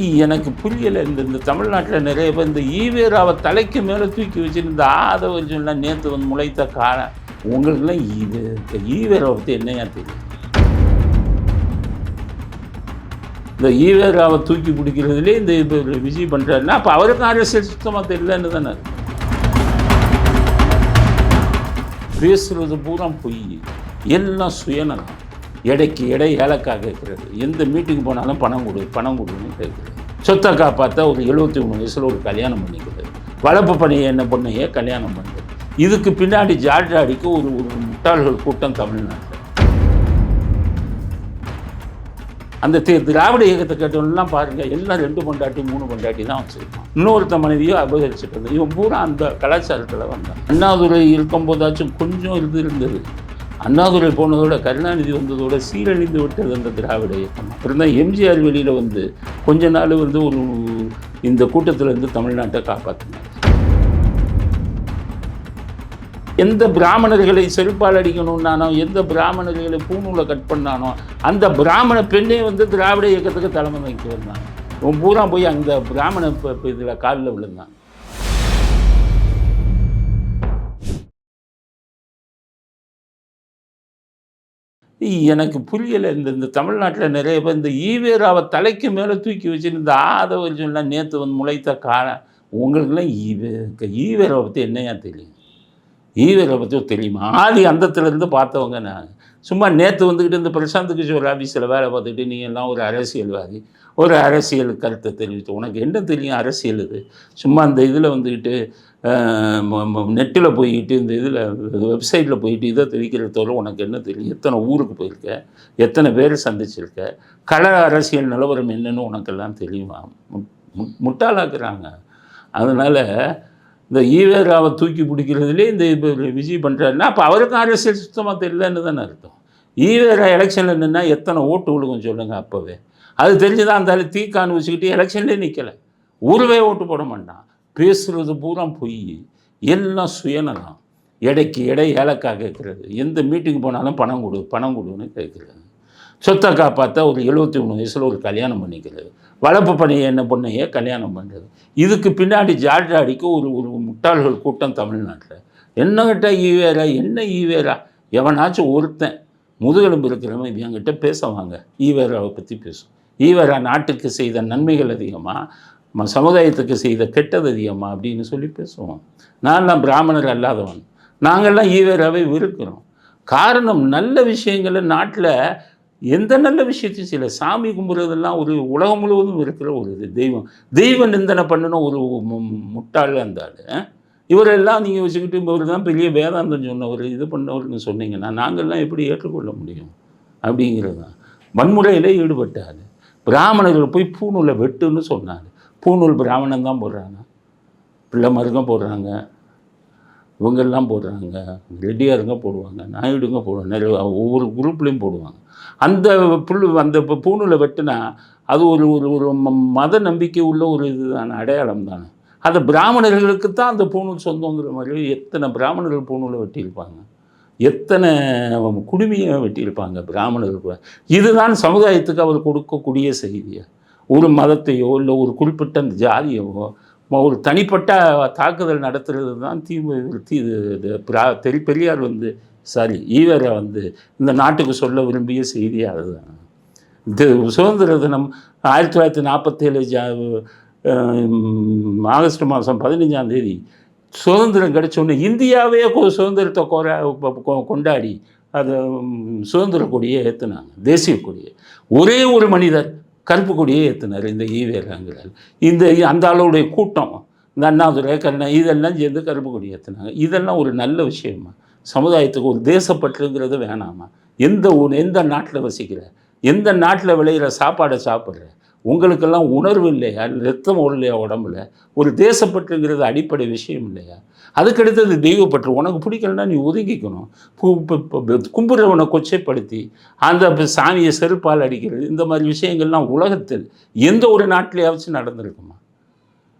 எனக்கு புரியலை இந்த இந்த தமிழ்நாட்டில் நிறைய பேர் இந்த ஈவேராவை தலைக்கு மேலே தூக்கி வச்சுருந்த ஆதை ஆதவ நேற்று வந்து முளைத்த காலம். உங்களுக்குலாம் ஈவே இந்த ஈவேராவை பற்றி என்னையா தெரியும்? இந்த ஈவேராவை தூக்கி பிடிக்கிறதுலே இந்த இப்போ விஜய் பண்ணுறாருன்னா அப்போ அவருக்கும் அரசியல் சுத்தமாக தெரியலன்னு தானே பேசுறது பூரா பொய். எல்லாம் சுயநலம். எடைக்கு எடை ஏலக்காக கேட்கிறது. எந்த மீட்டிங் போனாலும் பணம் கொடு பணம் கொடுன்னு கேட்குறது. சொத்தை காப்பாற்ற ஒரு எழுபத்தி மூணு வயசில் ஒரு கல்யாணம் பண்ணிக்கிறது. வளர்ப்பு பணியை என்ன பொண்ணையே கல்யாணம் பண்ணுறது இதுக்கு பின்னாடி ஜாட்ராடிக்கு ஒரு ஒரு முட்டாள்கள் கூட்டம் தமிழ்நாட்டில். அந்த தி திராவிட இயக்கத்தை கேட்டவங்கலாம் பாருங்கள் எல்லாம் ரெண்டு பொண்டாட்டி மூணு பொண்டாட்டி தான் வச்சுருக்கோம் இன்னொருத்த மனைவியோ அபகரிச்சுட்டு இவன் பூரா அந்த கலாச்சாரத்தில் வந்தான். அண்ணாதுரை இருக்கும்போதாச்சும் கொஞ்சம் இது இருந்தது. அண்ணாதுரை போனதோட கருணாநிதி வந்ததோட சீரழிந்து விட்டது அந்த திராவிட இயக்கம். அப்புறம் தான் எம்ஜிஆர் வெளியில் வந்து கொஞ்ச நாள் வந்து ஒரு இந்த கூட்டத்தில் இருந்து தமிழ்நாட்டை காப்பாற்றினார் எந்த பிராமணர்களை செருப்பால் அடிக்கணும்னானோ எந்த பிராமணர்களை பூணூலை கட் பண்ணானோ அந்த பிராமண பெண்ணே வந்து திராவிட இயக்கத்துக்கு தலைமை வைக்க வந்தான் பூரா போய் அந்த பிராமண இதில் காலில் விழுந்தான். எனக்கு புரியலை இந்த இந்த தமிழ்நாட்டில் நிறைய பேர் இந்த ஈவேராவை தலைக்கு மேலே தூக்கி வச்சுன்னு இந்த ஆதவ சொன்னா நேற்று வந்து முளைத்த காலம் உங்களுக்குலாம் ஈவே ஈவேராவை பற்றி என்னையா தெரியும்? ஈவேரை பற்றி தெரியுமா? ஆதி அந்தத்துலேருந்து பார்த்தவங்க நான். சும்மா நேற்று வந்துக்கிட்டு இந்த பிரசாந்த் கிஷோர் ஆஃபீஸில் வேலை பார்த்துக்கிட்டு நீ எல்லாம் ஒரு அரசியல்வாதி ஒரு அரசியல் கருத்தை தெரிவித்து உனக்கு என்ன தெரியும் அரசியல் இது? சும்மா அந்த இதில் வந்துக்கிட்டு நெட்டில் போய்கிட்டு இந்த இதில் வெப்சைட்டில் போயிட்டு இதை தெரிவிக்கிறத உனக்கு என்ன தெரியும்? எத்தனை ஊருக்கு போயிருக்க? எத்தனை பேர் சந்திச்சிருக்க? கள அரசியல் நிலவரம் என்னன்னு உனக்கெல்லாம் தெரியுமா? மு- முட்டாளாக்குறாங்க. அதனால் இந்த ஈவேராவை தூக்கி பிடிக்கிறதுலே இந்த இப்போ விஜய் பண்ணுறாருன்னா அப்போ அவருக்கும் அரசியல் சுத்தமாக தெரியலன்னு தானே அர்த்தம். ஈவேரா எலெக்ஷனில் நின்னால் எத்தனை ஓட்டு விழுகும் சொல்லுங்கள் அப்போவே. அது தெரிஞ்சுதான் அந்த ஆளு தீக்கான்னு வச்சுக்கிட்டு எலெக்ஷன்லேயே நிற்கலை ஒருவே ஓட்டு போட மாட்டான். பேசுகிறது பூரா பொய். எல்லாம் சுயநலம்? எடைக்கு எடை ஏலக்காய் கேட்குறது. எந்த மீட்டிங் போனாலும் பணம் கொடு பணம் கொடுன்னு கேட்குறது. சொத்தை காப்பாற்ற ஒரு எழுபத்தி மூணு வயசில் ஒரு கல்யாணம் பண்ணிக்கிறது. வளர்ப்பு பணியை என்ன பொண்ணையே கல்யாணம் பண்ணுறது இதுக்கு பின்னாடி ஜார்ஜாடிக்கு ஒரு ஒரு முட்டாள்கள் கூட்டம் தமிழ்நாட்டில். என்ன கிட்ட ஈவேரா என்ன ஈவேரா? எவனாச்சும் ஒருத்தன் முதுகெலும்பு இருக்கிறவன் இவங்கிட்ட பேசுவாங்க. ஈவேராவை பற்றி பேசும். ஈவேரா நாட்டுக்கு செய்த நன்மைகள் அதிகமாக சமுதாயத்துக்கு செய்த கெட்டது அதிகமாக அப்படின்னு சொல்லி பேசுவோம். நான்லாம் பிராமணர் அல்லாதவன். நாங்கள்லாம் ஈவேராவை விருக்கிறோம் காரணம் நல்ல விஷயங்களை நாட்டில் எந்த நல்ல விஷயத்தையும் செய்யல. சாமி கும்பிட்றதெல்லாம் ஒரு உலகம் முழுவதும் இருக்கிற ஒரு இது. தெய்வம். தெய்வ நிந்தனை பண்ணணும் ஒரு மு- முட்டாள் அந்த இவரெல்லாம் நீங்கள் வச்சுக்கிட்டு இவர் தான் பெரிய வேதாந்தம் சொன்னவர் இது பண்ணவர்னு சொன்னீங்கன்னா நாங்கள்லாம் எப்படி ஏற்றுக்கொள்ள முடியும்? அப்படிங்கிறது தான். வன்முறையில் ஈடுபட்டார். பிராமணர்கள் போய் பூநூலை வெட்டுன்னு சொன்னார். பூநூல் பிராமணன் தான் போடுறாங்க. பிள்ளை மருங்க போடுறாங்க. இவங்கெல்லாம் போடுறாங்க. ரெட்டியாருங்க போடுவாங்க. நாயுடுங்க போடுவாங்க. நிறைய ஒவ்வொரு குரூப்லேயும் போடுவாங்க. அந்த புல் அந்த இப்போ பூணூலை வெட்டினா அது ஒரு ஒரு ஒரு ம- மத நம்பிக்கை உள்ள ஒரு இதுதான அடையாளம் தானே. அந்த பிராமணர்களுக்கு தான் அந்த பூணூல் சொந்தங்கிற மாதிரி. எத்தனை பிராமணர்கள் பூணூலை வெட்டியிருப்பாங்க? எத்தனை குடுமையை வெட்டியிருப்பாங்க பிராமணர்கள்? இதுதான் சமுதாயத்துக்கு அவர் கொடுக்கக்கூடிய செய்தியை? ஒரு மதத்தையோ இல்லை ஒரு குறிப்பிட்ட அந்த ஜாதியவோ ஒரு தனிப்பட்ட தாக்குதல் நடத்துறது தான் தீவிரத்தி தீ இது பிரா- தெரி பெரியார் வந்து சாரி ஈவரை வந்து இந்த நாட்டுக்கு சொல்ல விரும்பிய செய்தியாக அதுதான். இது சுதந்திர தினம் ஆயிரத்தி தொள்ளாயிரத்தி நாற்பத்தேழு ஜா ஆகஸ்ட் மாதம் பதினஞ்சாம் தேதி சுதந்திரம் கிடைச்ச உடனே இந்தியாவே சுதந்திரத்தை கொரா கொ- கொண்டாடி அதை சுதந்திர கொடியை ஏற்றுனாங்க தேசிய கொடியை. ஒரே ஒரு மனிதர் கருப்பு கொடியை ஏற்றினார் இந்த ஈவேராங்கிறார். இந்த அந்த அளவுடைய கூட்டம் இந்த அண்ணாதுரை கண்ணா இதெல்லாம் சேர்ந்து கருப்பு கொடி ஏற்றினாங்க இதெல்லாம் ஒரு நல்ல விஷயமா? சமுதாயத்துக்கு ஒரு தேசப்பற்றுங்கிறது வேணாமா? எந்த ஊர் எந்த நாட்டில் வசிக்கிற? எந்த நாட்டில் விளையிற சாப்பாடை சாப்பிட்ற? உங்களுக்கெல்லாம் உணர்வு இல்லையா? ரத்தம் ஓடலையா உடம்புல? ஒரு தேசப்பற்றுங்கிறது அடிப்படை விஷயம் இல்லையா? அதுக்கடுத்தது தெய்வப்பற்று. உனக்கு பிடிக்கலன்னா நீ ஒதுங்கிக்கணும். கும்புறவனை கொச்சைப்படுத்தி அந்த ப- சாமியை செருப்பால் அடிக்கிறது இந்த மாதிரி விஷயங்கள்லாம் உலகத்தில் எந்த ஒரு நாட்டிலேயாச்சும் நடந்திருக்குமா?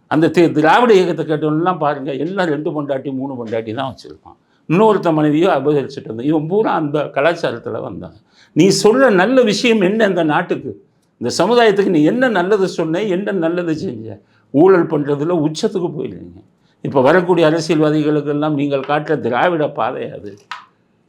அந்த தே திராவிட இயக்கத்தை கேட்டவன்லாம் பாருங்கள் எல்லாம் ரெண்டு பொண்டாட்டி மூணு பொண்டாட்டி தான் வச்சுருப்பான். இன்னொருத்த மனைவியோ அபகரிச்சுட்டு இருந்தான் இவன் பூரா அந்த கலாச்சாரத்தில் வந்தான். நீ சொல்கிற நல்ல விஷயம் என்ன இந்த நாட்டுக்கு? இந்த சமுதாயத்துக்கு நீ என்ன நல்லது சொன்ன என்ன நல்லது செஞ்ச? ஊழல் பண்ணுறதுல உச்சத்துக்கு போயிடுறீங்க. இப்போ வரக்கூடிய அரசியல்வாதிகளுக்கெல்லாம் நீங்கள் காட்டுற திராவிட பாதை அது.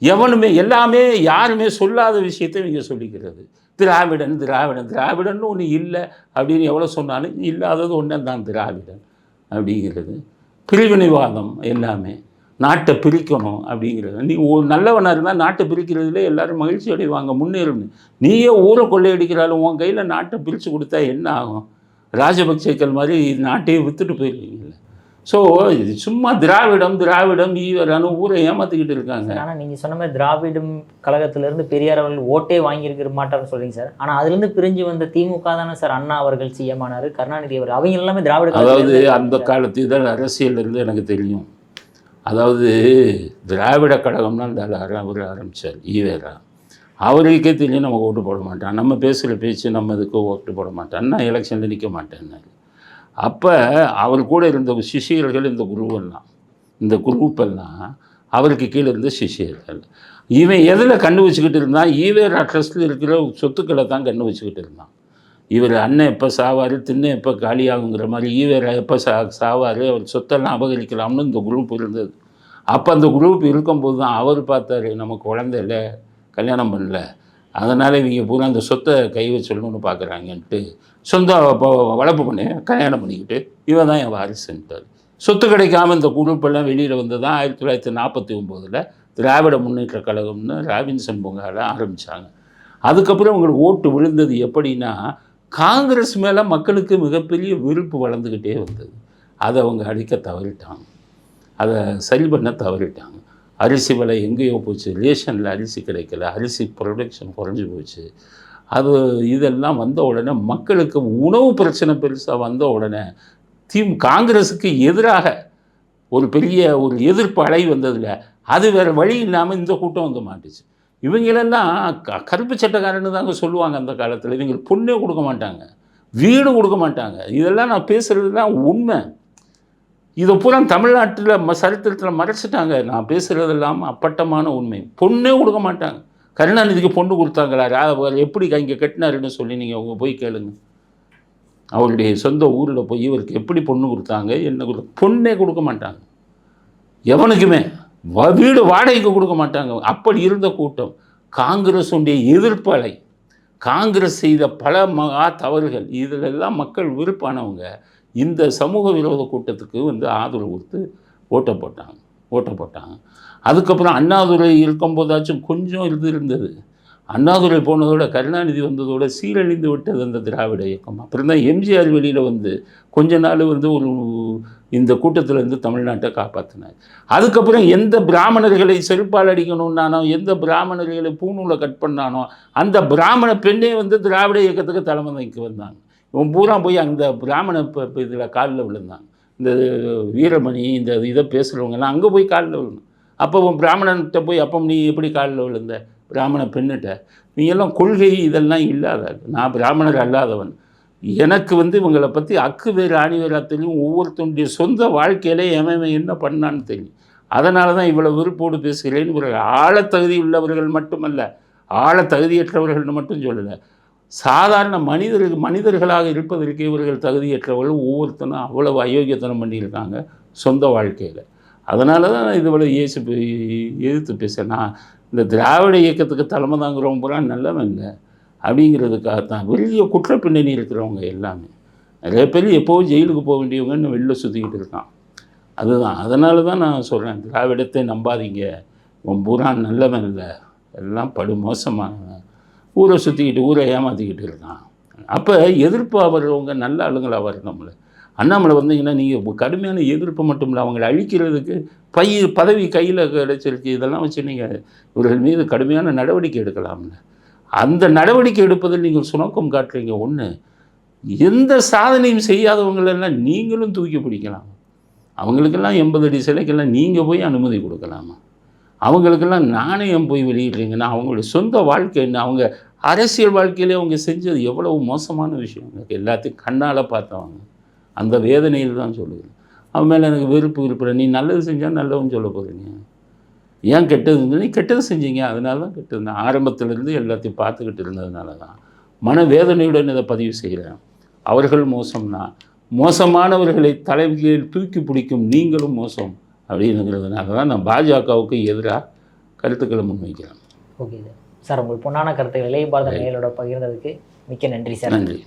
எவனுமே எல்லாமே யாருமே சொல்லாத விஷயத்தை இவங்க சொல்லிக்கிறது. திராவிடன் திராவிடன் திராவிடன் ஒன்று இல்லை அப்படின்னு எவ்வளோ சொன்னாலும் இல்லாதது ஒன்று தான் திராவிடன் அப்படிங்கிறது. பிரிவினைவாதம் எல்லாமே. நாட்டை பிரிக்கணும் அப்படிங்கிறது. நீ ஒரு நல்லவனாக இருந்தால் நாட்டை பிரிக்கிறதுல எல்லாரும் மகிழ்ச்சி அடைவாங்க முன்னேறணும் நீயே ஊரை கொள்ளையடிக்கிறாலும் உன் கையில் நாட்டை பிரித்து கொடுத்தா என்ன ஆகும்? ராஜபக்சேக்கள் மாதிரி நாட்டையே விற்றுட்டு போயிருவீங்கல்ல. ஸோ இது சும்மா திராவிடம் திராவிடம் ஈவரான ஊரை ஏமாற்றிக்கிட்டு இருக்காங்க. ஆனால் நீங்கள் சொன்ன மாதிரி திராவிடம் கழகத்திலிருந்து பெரியார் அவர்கள் ஓட்டே வாங்கியிருக்க மாட்டார்னு சொல்றீங்க சார். ஆனால் அதுலேருந்து பிரிஞ்சு வந்த திமுக தானே சார் அண்ணா அவர்கள் சிஎம் ஆனாரு கருணாநிதி அவர் அவங்க எல்லாமே திராவிட அதாவது அந்த காலத்து இதழ் அரசியல் இருந்து எனக்கு தெரியும். அதாவது திராவிட கழகம்னா அந்த ஆள் அவர் ஆரம்பித்தார் ஈவேரா. அவருக்கே தெரியும் நமக்கு ஓட்டு போட மாட்டான் நம்ம பேசுகிற பேச்சு நம்ம இதுக்கு ஓட்டு போட மாட்டான் நான் எலெக்ஷனில் நிற்க மாட்டேன்னாரு. அப்போ அவர் கூட இருந்த சிஷியர்கள் இந்த குருவெல்லாம் இந்த குரூப்பெல்லாம் அவருக்கு கீழே இருந்த சிஷியர்கள். இவன் எதில் கண்டு வச்சுக்கிட்டு இருந்தான்? ஈவேரா ட்ரஸ்ட்டில் இருக்கிற சொத்துக்களை தான் கண்டு வச்சுக்கிட்டு இருந்தான். இவர் அண்ணன் எப்போ சாவார் திண்ணை எப்போ காலியாகுங்கிற மாதிரி ஈவேரா எப்போ சா சாவார் அவர் சொத்தெல்லாம் அபகரிக்கலாம்னு இந்த குரூப் இருந்தது. அப்போ அந்த குரூப் இருக்கும்போது தான் அவர் பார்த்தாரு நம்ம குழந்தை இல்லை கல்யாணம் பண்ணல. அதனால் இவங்க பூரா அந்த சொத்தை கை வச்சிடணும்னு பார்க்குறாங்கன்ட்டு சொந்த வளர்ப்பு பண்ணி கல்யாணம் பண்ணிக்கிட்டு இவன் தான் என் வாரிசுன்ட்டார். சொத்து கிடைக்காம இந்த குரூப்பெல்லாம் வெளியில் வந்து தான் ஆயிரத்தி தொள்ளாயிரத்தி நாற்பத்தி ஒம்போதில் திராவிட முன்னேற்ற கழகம்னு ராபின்சன் பூங்காவில் ஆரம்பித்தாங்க அதுக்கப்புறம் உங்களுக்கு ஓட்டு விழுந்தது எப்படின்னா காங்கிரஸ் மேலே மக்களுக்கு மிகப்பெரிய விருப்பு வளர்ந்துக்கிட்டே வந்தது. அதை அவங்க அழிக்க தவறிட்டாங்க. அதை சரி பண்ண தவறிட்டாங்க. அரிசி விலை எங்கேயோ போச்சு. ரேஷனில் அரிசி கிடைக்கல. அரிசி ப்ரொடக்ஷன் குறைஞ்சி போச்சு. அது இதெல்லாம் வந்த உடனே மக்களுக்கு உணவு பிரச்சனை பெருசாக வந்த உடனே தீம் காங்கிரஸுக்கு எதிராக ஒரு பெரிய ஒரு எதிர்ப்பு அலை வந்ததில் அது வேறு வழி இல்லாமல் இந்த கூட்டம் வந்து மாட்டுச்சு. இவங்களெல்லாம் க கருப்பு சட்டக்காரன்னு தாங்க சொல்லுவாங்க அந்த காலத்தில். இவங்க பொண்ணே கொடுக்க மாட்டாங்க. வீடு கொடுக்க மாட்டாங்க. இதெல்லாம் நான் பேசுகிறதுலாம் உண்மை. இதை பூரா தமிழ்நாட்டில் ம சரித்திரத்தில் மறைச்சிட்டாங்க. நான் பேசுகிறதெல்லாம் அப்பட்டமான உண்மை. பொண்ணே கொடுக்க மாட்டாங்க. கருணாநிதிக்கு பொண்ணு கொடுத்தாங்களா? ரா- அவர் எப்படி இங்கே கட்டினாருன்னு சொல்லி நீங்கள் அவங்க போய் கேளுங்க. அவருடைய சொந்த ஊரில் போய் இவருக்கு எப்படி பொண்ணு கொடுத்தாங்க? என்ன கொடுத்த பொண்ணே கொடுக்க மாட்டாங்க. எவனுக்குமே. வீடு வாடகைக்கு கொடுக்க மாட்டாங்க. அப்படி இருந்த கூட்டம் காங்கிரஸுடைய எதிர்ப்பலை காங்கிரஸ் செய்த பல மகா தவறுகள் இதிலெல்லாம் மக்கள் விருப்பானவங்க இந்த சமூக விரோத கூட்டத்துக்கு வந்து ஆதரவு கொடுத்து ஓட்ட போட்டாங்க ஓட்ட போட்டாங்க. அதுக்கப்புறம் அண்ணாதுரை இருக்கும்போதாச்சும் கொஞ்சம் இது இருந்தது. அண்ணாதுரை போனதோட கருணாநிதி வந்ததோட சீரழிந்து விட்டது அந்த திராவிட இயக்கம். அப்புறம் தான் எம்ஜிஆர் வெளியில் வந்து கொஞ்ச நாள் வந்து ஒரு இந்த கூட்டத்தில் இருந்து தமிழ்நாட்டை காப்பாற்றினார் அதுக்கப்புறம் எந்த பிராமணர்களை செருப்பால் அடிக்கணும்னானோ எந்த பிராமணர்களை பூணூலை கட் பண்ணானோ அந்த பிராமண பெண்ணே வந்து திராவிட இயக்கத்துக்கு தலைமைக்கு வந்தாங்க. இவன் பூரா போய் அந்த பிராமண இதில் காலில் விழுந்தாங்க இந்த வீரமணி இந்த இதை பேசுகிறவங்கலாம் அங்கே போய் காலில் விழுந்தாங்க அப்போ பிராமணன்கிட்ட போய் அப்போ நீ எப்படி காலில் விழுந்த? பிராமண பெண்ணிட்ட நீ எல்லாம் கொள்கை இதெல்லாம் இல்லாத நான் பிராமணர் அல்லாதவன். எனக்கு வந்து இவங்களை பற்றி அக்கு வேறு ஆணி வேறா தெரியும். ஒவ்வொருத்தனுடைய சொந்த வாழ்க்கையிலே எவன் என்ன பண்ணான்னு தெரியும். அதனால தான் இவ்வளோ விருப்போடு பேசுகிறேன். இவர்கள் ஆழத்தகுதி உள்ளவர்கள் மட்டுமல்ல ஆழ தகுதியற்றவர்கள்னு மட்டும் சொல்லலை. சாதாரண மனிதர்கள் மனிதர்களாக இருப்பதற்கு இவர்கள் தகுதியற்றவர்கள் ஒவ்வொருத்தனும் அவ்வளவு அயோக்கியத்தனம் பண்ணியிருக்காங்க சொந்த வாழ்க்கையில். அதனால தான் நான் இதுவரை ஏசு எதிர்த்து பேசுகிறேன் நான் இந்த திராவிட இயக்கத்துக்கு தலைமை தாங்கிறவங்க பூரா நல்லவன் இல்லை. அப்படிங்கிறதுக்காகத்தான் வெளிய குற்ற பின்னணி இருக்கிறவங்க எல்லாமே. நிறைய பேர் எப்போவும் ஜெயிலுக்கு போக வேண்டியவங்கன்னு வெளில சுற்றிக்கிட்டு இருக்கான். அதுதான். அதனால தான் நான் சொல்கிறேன் திராவிடத்தை நம்பாதீங்க. உன் பூரா நல்லவன் இல்லை. எல்லாம் படு மோசமானவன். ஊரை சுற்றிக்கிட்டு ஊரை ஏமாற்றிக்கிட்டு இருக்கான். அப்போ எதிர்ப்பு வர்றவங்க நல்ல ஆளுங்களாக வரணும்ல அண்ணாமலை வந்தீங்கன்னா நீங்கள் கடுமையான எதிர்ப்பு மட்டும் இல்லை அவங்களை அழிக்கிறதுக்கு பை பதவி கையில் கிடைச்சிருக்கு. இதெல்லாம் வச்சு நீங்கள் இவர்கள் மீது கடுமையான நடவடிக்கை எடுக்கலாம்ல. அந்த நடவடிக்கை எடுப்பதில் நீங்கள் சுணக்கம் காட்டுறீங்க. ஒன்று எந்த சாதனையும் செய்யாதவங்களெல்லாம் நீங்களும் தூக்கி பிடிக்கலாம். அவங்களுக்கெல்லாம் எண்பது அடி சிலைக்கெல்லாம் நீங்கள் போய் அனுமதி கொடுக்கலாமா. அவங்களுக்கெல்லாம் நாணயம் போய் வெளியிடுறீங்கன்னா அவங்களுடைய சொந்த வாழ்க்கை என்ன? அவங்க அரசியல் வாழ்க்கையிலே அவங்க செஞ்சது எவ்வளவு மோசமான விஷயம். எல்லாத்தையும் கண்ணால் பார்த்தவங்க. அந்த வேதனையில் தான் சொல்லுவேன் அவன் மேலே எனக்கு வெறுப்பு விருப்பம் நீ நல்லது செஞ்சால் நல்லவன் சொல்ல போகிறீங்க ஏன் கெட்டது நீ கெட்டது செஞ்சீங்க. அதனால தான் கெட்டது ஆரம்பத்திலேருந்து எல்லாத்தையும் பார்த்துக்கிட்டு இருந்ததுனால தான். மனவேதனையுடன் இதை பதிவு செய்கிறேன். அவர்கள் மோசம்னா மோசமானவர்களை தலைவிகளில் தூக்கி பிடிக்கும் நீங்களும் மோசம் அப்படிங்கிறதுனால தான் நான் பாஜகவுக்கு எதிராக கருத்துக்களை முன்வைக்கிறேன். Okay sir. சார் உங்கள் பொன்னான கருத்துக்களை இளைய பாரத நேயலோட பகிர்ந்ததுக்கு மிக்க நன்றி சார். நன்றி.